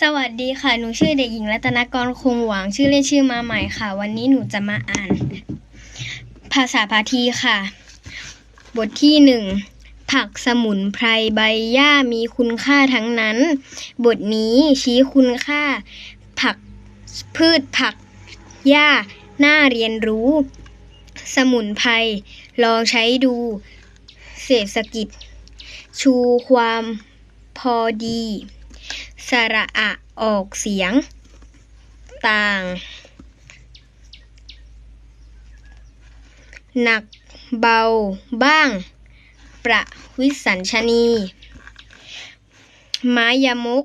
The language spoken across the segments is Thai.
สวัสดีค่ะ หนูชื่อเด็กหญิงรัตนกร คงหวัง ชื่อเล่นชื่อมาใหม่ค่ะ วันนี้หนูจะมาอ่าน ภาษาพาทีค่ะ บทที่หนึ่ง ผักสมุนไพรใบหญ้ามีคุณค่าทั้งนั้น บทนี้ชี้คุณค่า ผักพืชผักหญ้าน่าเรียนรู้ สมุนไพร ลองใช้ดู เศรษฐกิจ ชูความพอดี สระอะออกเสียง ต่าง หนักเบาบ้าง ประวิสัญชนีม้ยมุก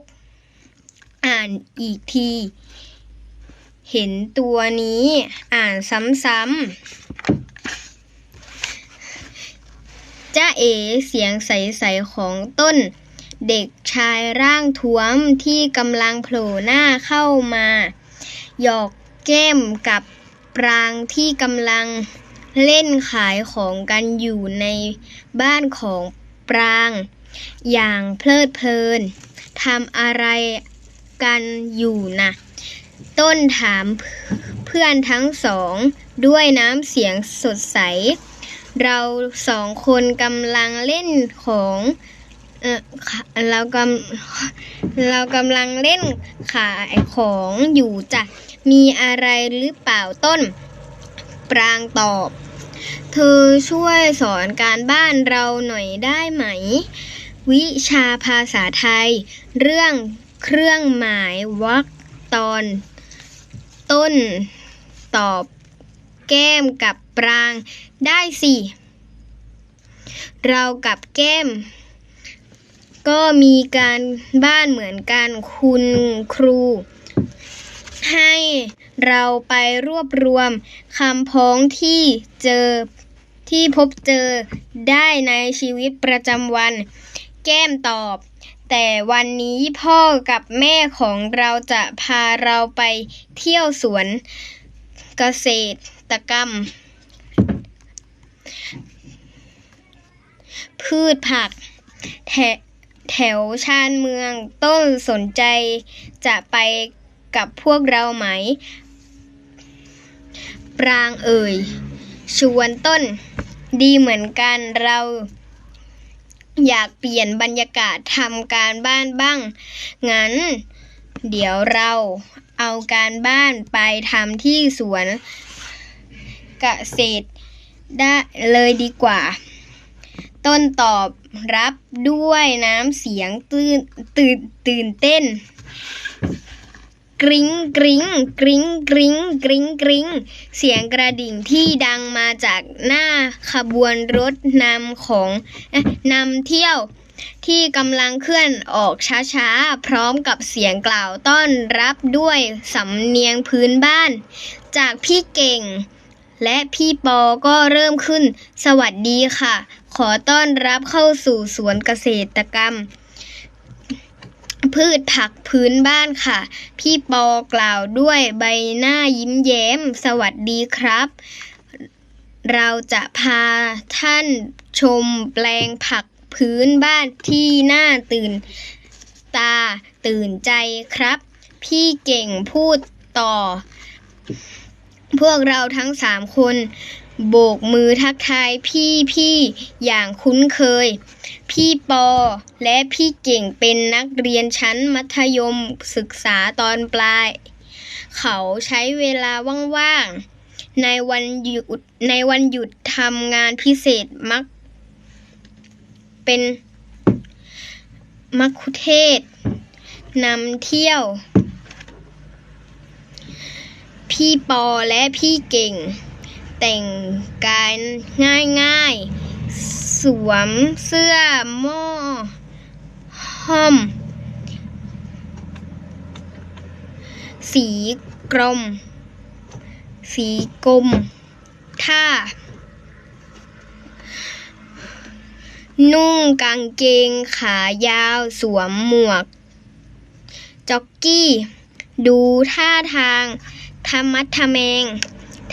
อ่านอีกที เห็นตัวนี้ อ่านซ้ำๆจ้าเอเสียงใส ๆ ของต้น เด็กชายร่างท้วมที่กำลังโผล่หน้าเข้ามา หยอกแก้มกับปรางที่กำลังเล่นขายของกันอยู่ในบ้านของปราง อย่างเพลิดเพลินทำอะไรกันอยู่นะต้นถามเพื่อนทั้งสอง ด้วยน้ำเสียงสดใส เราสองคนกำลังเล่นของ เรากำเรากำลังเล่นขายของอยู่จ้ะ มีอะไรหรือเปล่าต้น ปรางตอบ เธอช่วยสอนการบ้านเราหน่อยได้ไหม วิชาภาษาไทย เรื่องเครื่องหมายวรรคตอน ต้นตอบแก้มกับปรางได้สิ เรากับแก้ม ก็มีการบ้านเหมือนกันคุณครู ให้เราไปรวบรวมคำพ้องที่เจอที่พบเจอได้ในชีวิตประจำวัน แก้มตอบ แต่วันนี้พ่อกับแม่ของเราจะพาเราไปเที่ยวสวนเกษตรกรรม พืชผักแถ แถวชานเมือง ต้นสนใจจะไปกับพวกเราไหม ปรางเอ่ย ชวนต้น ดีเหมือนกันเราอยากเปลี่ยนบรรยากาศทำการบ้านบ้าง งั้น เดี๋ยวเราเอาการบ้านไปทำที่สวนเกษตรได้เลยดีกว่า ต้นตอบรับด้วยน้ำเสียงตื่นตื่นตื่นเต้น กริ๊งกริ๊งกริ๊งกริ๊งกริ๊งกริ๊งเสียงกระดิ่งที่ดังมาจากหน้าขบวนรถนำของนำเที่ยวที่กำลังเคลื่อนออกช้าๆ พร้อมกับเสียงกล่าวต้อนรับด้วยสำเนียงพื้นบ้าน จากพี่เก่ง และพี่ปอก็เริ่มขึ้น สวัสดีค่ะ ขอต้อนรับเข้าสู่สวนเกษตรกรรม พืชผักพื้นบ้านค่ะ พี่ปอกล่าวด้วยใบหน้ายิ้มแย้ม สวัสดีครับ เราจะพาท่านชมแปลงผักพื้นบ้านที่น่าตื่นตาตื่นใจครับ พี่เก่งพูดต่อ พวกเราทั้งสามคน โบกมือทักทายพี่พี่อย่างคุ้นเคย พี่ปอและพี่เก่งเป็นนักเรียนชั้นมัธยมศึกษาตอนปลาย เขาใช้เวลาว่างๆ ในวันหยุดในวันหยุดทำงานพิเศษมัก เป็นมักคุเทศนำเที่ยว พี่ปอและพี่เก่ง แต่งกายง่ายๆ สวมเสื้อหม้อห้อมสีกรม สีกรมท่า นุ่งกางเกงขายาวสวมหมวก จ็อกกี้ ดูท่าทางธรรมัดทะแมง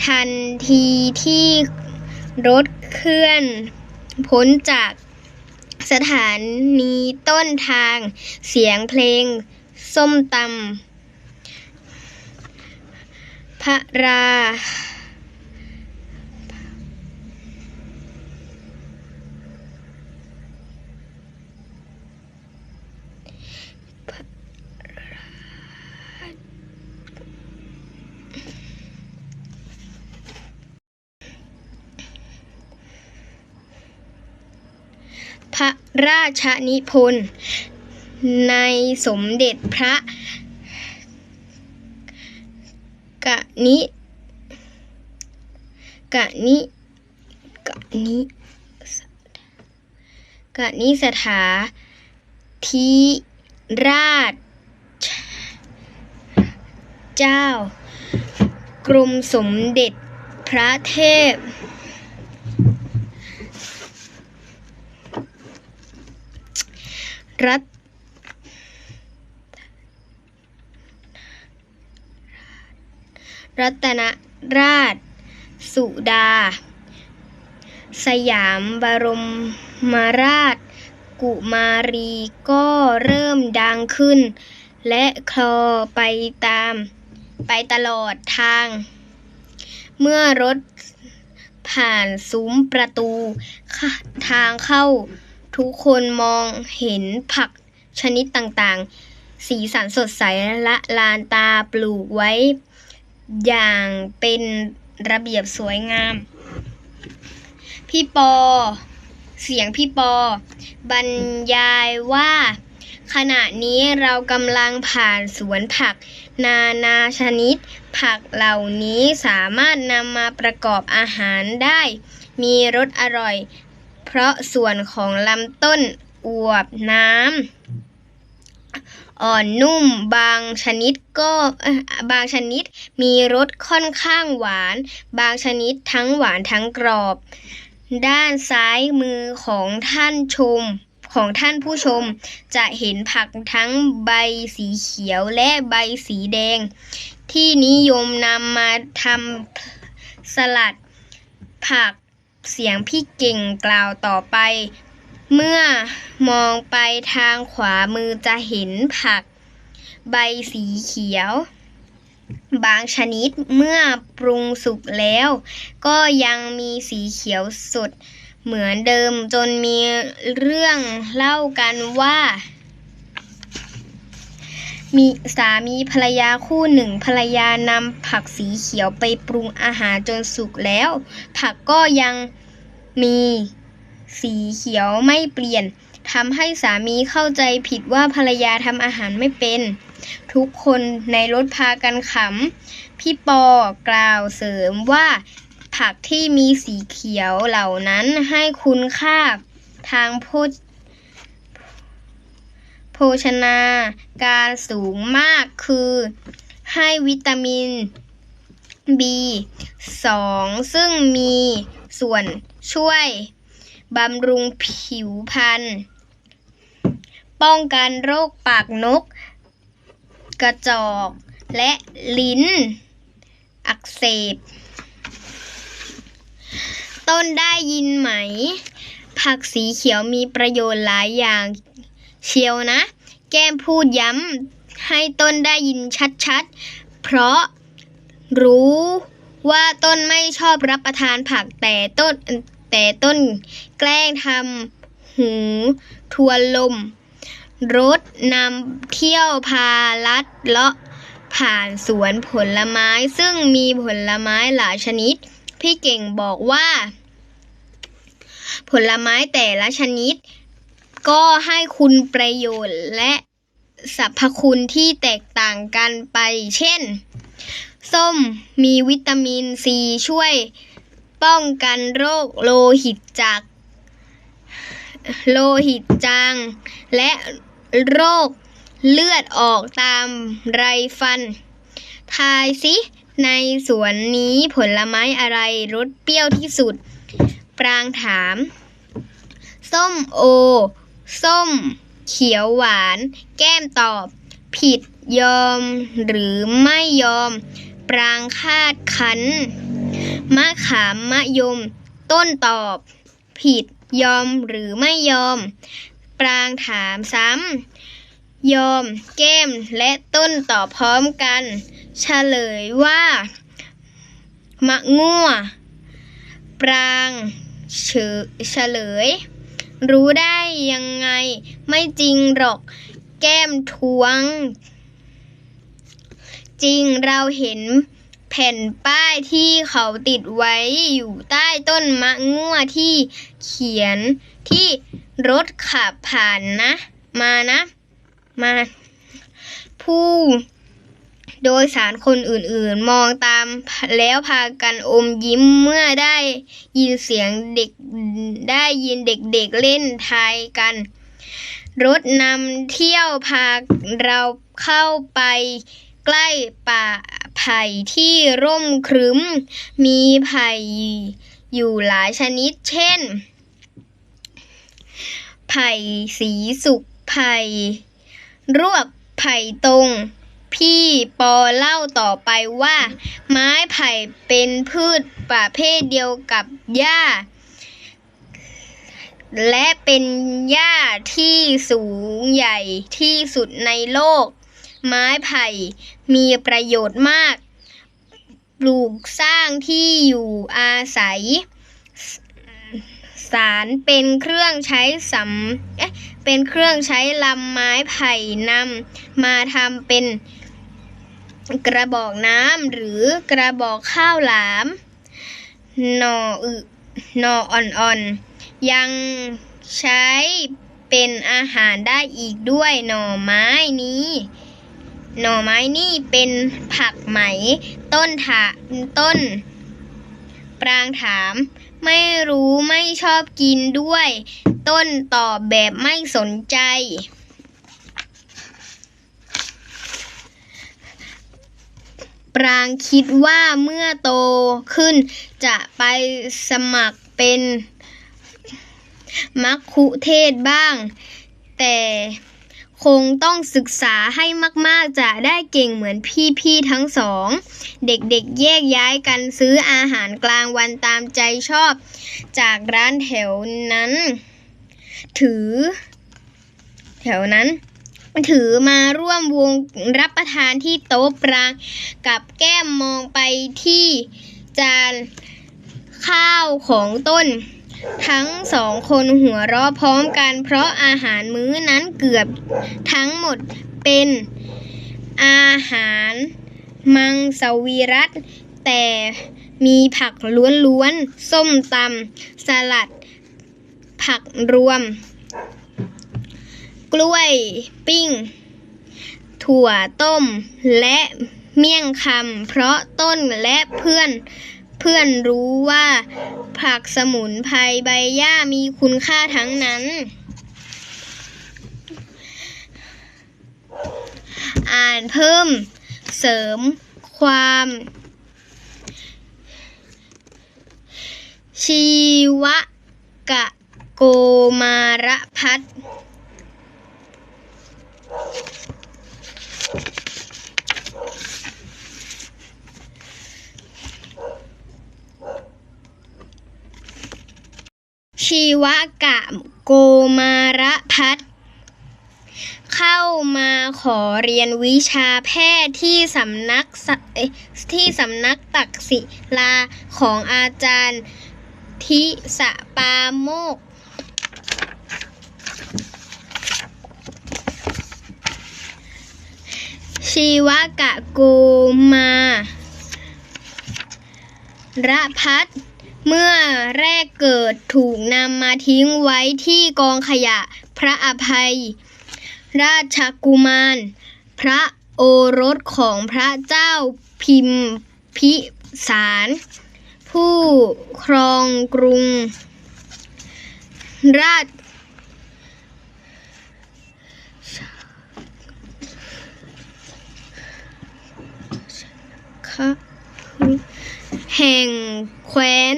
ทันทีที่รถเคลื่อนพ้นจากสถานีต้นทางเสียงเพลง ส้มตำพระรา พ ราชนิพนธ์ในสมเด็จพระกะนิกะนิกะนิกะนิสถาธิราช เจ้า กรมสมเด็จพระเทพ รัตรัตนราช สุดา สยามบรมมาราช กุมารีก็เริ่มดังขึ้น และคลอไปตามไปตลอดทาง เมื่อรถผ่านซุ้มประตูทางเข้า ทุกคนมองเห็นผักชนิดต่างๆ สีสันสดใสละลานตาปลูกไว้ อย่างเป็นระเบียบสวยงาม พี่ปอ เสียงพี่ปอ บรรยายว่า ขณะนี้เรากำลังผ่านสวนผัก นานาชนิด ผักเหล่านี้สามารถนำมาประกอบอาหารได้ มีรสอร่อย เพราะส่วนของลำต้นอวบน้ำอ่อนนุ่มบางชนิดก็บางชนิดมีรสค่อนข้างหวาน บางชนิดทั้งหวานทั้งกรอบ ด้านซ้ายมือของท่านชมของท่านผู้ชมจะเห็นผักทั้งใบสีเขียวและใบสีแดง ที่นิยมนำมาทำสลัด ผัก เสียงพี่เก่งกล่าวต่อไป เมื่อมองไปทางขวามือจะเห็นผัก ใบสีเขียว บางชนิดเมื่อปรุงสุกแล้ว ก็ยังมีสีเขียวสดเหมือนเดิมจนมีเรื่องเล่ากันว่า มีสามีภรรยาคู่หนึ่งภรรยานำผักสีเขียวไปปรุงอาหารจนสุกแล้ว ผักก็ยังมีสีเขียวไม่เปลี่ยนทำให้สามีเข้าใจผิดว่าภรรยาทำอาหารไม่เป็น ทุกคนในรถพากันขำ พี่ปอกล่าวเสริมว่า ผักที่มีสีเขียวเหล่านั้นให้คุณค่าทางโภช ชนาการสูงมากคือ ให้วิตามิน B2 ซึ่งมีส่วนช่วยบำรุงผิวพรรณป้องกันโรคปากนก กระจอกและลิ้น อักเสบ ต้นได้ยินไหม ผักสีเขียวมีประโยชน์หลายอย่างเชียวนะ แก้มพูดย้ำให้ต้นได้ยินชัดๆ เพราะรู้ว่าต้นไม่ชอบรับประทานผักแต่ต้นแต่ต้นแกล้งทำหูทวนลม รถนำเที่ยวพาลัดเลาะผ่านสวนผลไม้ซึ่งมีผลไม้หลายชนิด พี่เก่งบอกว่า ผลไม้แต่ละชนิด ก็ให้คุณประโยชน์และสรรพคุณที่แตกต่างกันไป เช่น ส้มมีวิตามินซีช่วยป้องกันโรคโลหิตจากโลหิตจาง และโรคเลือดออกตามไรฟัน ทายสิในสวนนี้ผลไม้อะไรรสเปรี้ยวที่สุด ปรางถาม ส้มโอ ส้ม เขียวหวาน แก้มตอบ ผิดยอม หรือไม่ยอม ปรางคาดคันมะขามมะยม ต้นตอบ ผิดยอมหรือไม่ยอม ปรางถามซ้ำ ยอม แก้มและต้นตอบพร้อมกัน เฉลยว่า มะง่วปรางเฉเฉลย รู้ได้ยังไง ไม่จริงหรอก แก้มทวง จริงเราเห็นแผ่นป้ายที่เขาติดไว้อยู่ใต้ต้นมะง่วที่เขียนที่รถขับผ่านนะ มานะ มา ผู้ โดยสารคนอื่นๆ มองตามแล้วพากันอมยิ้มเมื่อได้ยินเสียงเด็กได้ยินเด็กๆเล่นทายกัน รถนำเที่ยวพาเราเข้าไปใกล้ป่าไผ่ที่ร่มครึ้ม มีไผ่อยู่หลายชนิดเช่น ไผ่สีสุกไผ่รวบไผ่ตรง พี่ปอเล่าต่อไปว่า ไม้ไผ่เป็นพืชประเภทเดียวกับหญ้า และเป็นหญ้าที่สูงใหญ่ที่สุดในโลก ไม้ไผ่มีประโยชน์มาก ปลูกสร้างที่อยู่อาศัย สารเป็นเครื่องใช้สำเอ๊ะเป็นเครื่องใช้ลำไม้ไผ่นำมาทำเป็น กระบอกน้ำหรือกระบอกข้าวหลามหน่ออึหน่ออ่อนๆ ยังใช้เป็นอาหารได้อีกด้วยหน่อไม้นี้ หน่อไม้นี่เป็นผักไหม ต้นถาต้น ปรางถาม ไม่รู้ไม่ชอบกินด้วย ต้นตอบแบบไม่สนใจ ปรางคิดว่าเมื่อโตขึ้นจะไปสมัครเป็นมัคคุเทศก์บ้าง แต่คงต้องศึกษาให้มาก ๆ จะได้เก่งเหมือนพี่ ๆ ทั้งสอง เด็ก ๆ แยกย้ายกันซื้ออาหารกลางวันตามใจชอบ จากร้านแถวนั้น ถือ แถวนั้น ถือมาร่วมวงรับประทานที่โต๊ะปรางกับแก้มมองไปที่จานข้าวของต้น ทั้งสองคนหัวเราะพร้อมกันเพราะอาหารมื้อนั้นเกือบทั้งหมดเป็นอาหารมังสวิรัตแต่มีผักล้วนๆ ส้มตำสลัด ผักรวม กล้วย ปิ้ง ถั่วต้ม และเมี่ยงคำ เพราะต้นและเพื่อนเพื่อนรู้ว่า ผักสมุนไพรใบหญ้ามีคุณค่าทั้งนั้น อ่านเพิ่มเสริมความ ชีวกะโกมารพัฒน์ ชีวกะโกมารพัฒเข้ามาขอเรียนวิชาแพทย์ที่สำนักที่สำนักตักศิลาของอาจารย์ทิสปาโมก ชีวกะโกมาระพัฒเมื่อแรกเกิดถูกนำมาทิ้งไว้ที่กองขยะพระอภัย ราชกุมาร พระโอรสของพระเจ้าพิมพิสาร ผู้ครองกรุง ราช คะแห่งแคว้น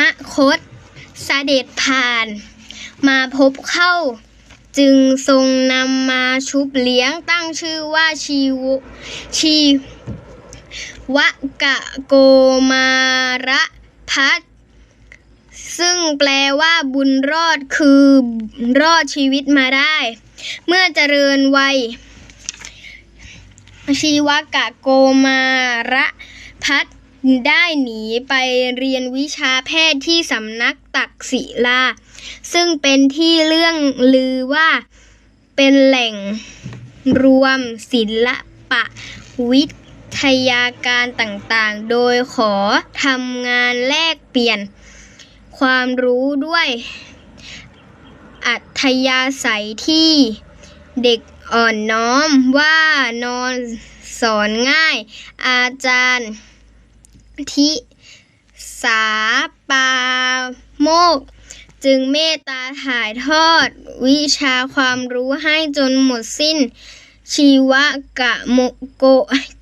มคตเสด็จผ่าน มาพบเข้า จึงทรงนำมาชุบเลี้ยงตั้งชื่อว่าชีวชีวกะโกมาระพัด ซึ่งแปลว่าบุญรอดคือรอดชีวิตมาได้ เมื่อเจริญวัย ชีวกะโกมาระพัดได้หนีไปเรียนวิชาแพทย์ที่สำนักตักศิลา ซึ่งเป็นที่เรื่องลือว่าเป็นแหล่งรวมศิลปะวิทยาการต่างๆ โดยขอทำงานแลกเปลี่ยน ความรู้ด้วยอัธยาศัยที่เด็กอ่อนน้อมว่านอนสอนง่าย อาจารย์ทิสาปาโมก จึงเมตตาถ่ายทอดวิชาความรู้ให้จนหมดสิ้น ชีวกะโมโก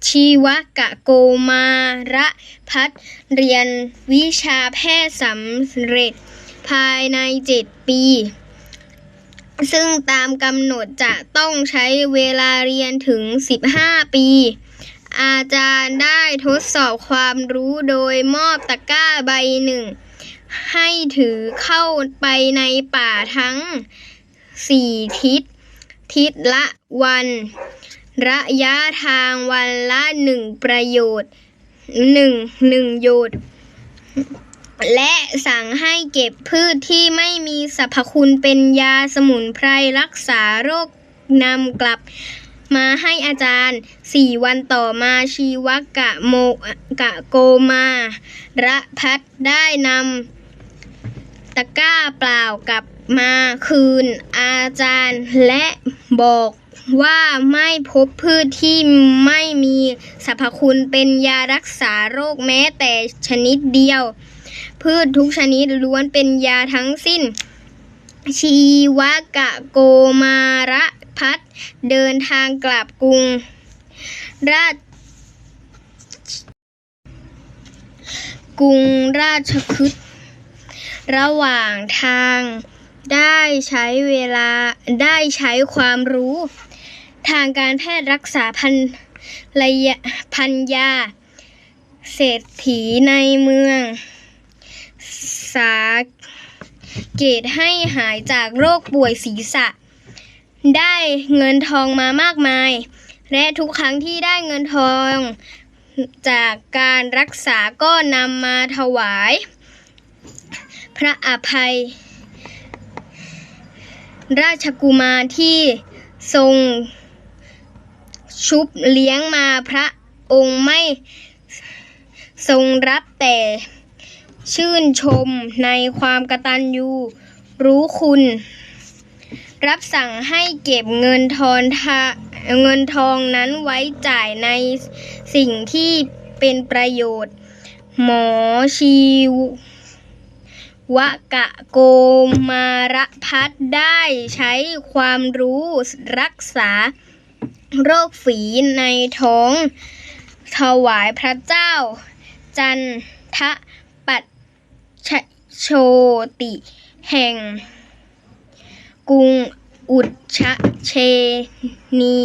ชีวกะโกมาระพัฒเรียนวิชาแพทย์สำเร็จภายในเจ็ดปี ซึ่งตามกำหนดจะต้องใช้เวลาเรียนถึง 15 ปี อาจารย์ได้ทดสอบความรู้โดยมอบตะกร้าใบหนึ่ง ให้ถือเข้าไปในป่าทั้งสี่ทิศ ทิศละวัน ระยะทางวันละหนึ่งประโยชน์หนึ่งหนึ่งโยชน์และสั่งให้เก็บพืชที่ไม่มีสรรพคุณเป็นยาสมุนไพรรักษาโรคนำกลับมาให้อาจารย์สี่วันต่อมาชีวกะโมกะโกมาระพัดได้นำตะก้าเปล่ากับ มาคืนอาจารย์และบอกว่าไม่พบพืชที่ไม่มีสรรพคุณเป็นยารักษาโรคแม้แต่ชนิดเดียว พืชทุกชนิดล้วนเป็นยาทั้งสิ้น ชีวกะโกมาระพัฒเดินทางกลับกรุง ราชกรุงราชคฤห์ระหว่างทาง ได้ใช้เวลาได้ใช้ความรู้ ทางการแพทย์รักษาพันระยะพันยา เศรษฐีในเมือง สาเกตให้หายจากโรคป่วยศีรษะ ได้เงินทองมามากมาย และทุกครั้งที่ได้เงินทองจากการรักษาก็นำมาถวาย พระอภัย ราชกุมารที่ทรงชุบเลี้ยงมาพระองค์ไม่ทรงรับแต่ชื่นชมในความกตัญญูรู้คุณ รับสั่งให้เก็บเงินทอนทาเงินทองนั้นไว้จ่ายในสิ่งที่เป็นประโยชน์ หมอชีว วกะโกมารพัฒได้ใช้ความรู้รักษาโรคฝีในท้อง ถวายพระเจ้า จันทะปัจชโชติ แห่ง กรุงอุชเชนี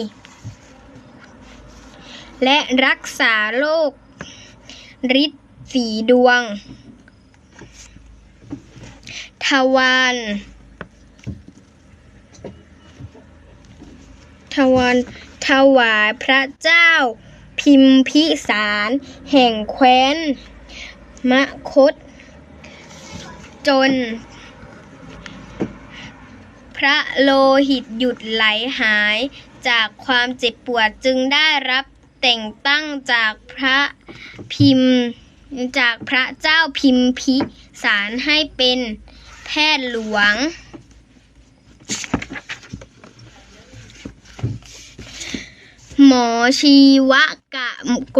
และรักษาโรคฤทธิ์สีดวง ทวารทวารถวายพระเจ้า พิมพิสารแห่งแคว้นมะคต จน พระโลหิตหยุดไหลหายจากความเจ็บปวดจึงได้รับแต่งตั้งจากพระพิมพ์จากพระเจ้าพิมพิสารให้เป็น แพทย์หลวง หมอชีวกะโก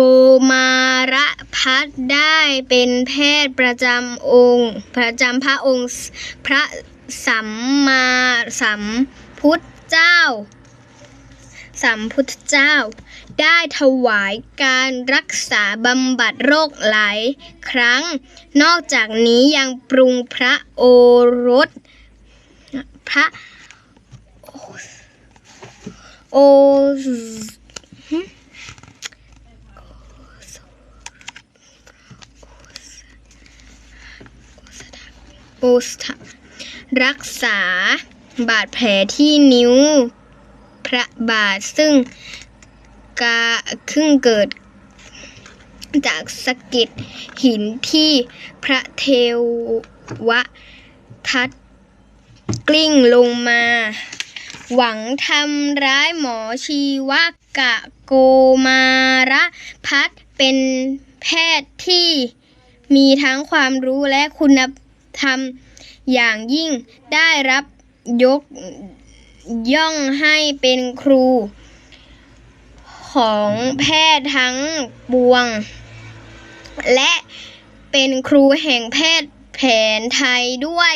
มารพัฒได้เป็นแพทย์ประจำองค์ ประจำพระองค์พระสัมมาสัมพุทธเจ้า สัมพุทธเจ้า ได้ถวายการรักษาบำบัดโรคหลายครั้ง นอกจากนี้ยังปรุงพระโอรส พระโอสรักษาบาดแผลที่นิ้ว พระบาทซึ่งกาซึ่งเกิดจากสะเก็ดหินที่พระเทวทัตกลิ้งลงมา หวังทำร้ายหมอชีวกะโกมาระพัฒเป็นแพทย์ที่มีทั้งความรู้และคุณธรรมอย่างยิ่งได้รับยก ย่องให้เป็นครูของแพทย์ทั้งปวง และเป็นครูแห่งแพทย์แผนไทยด้วย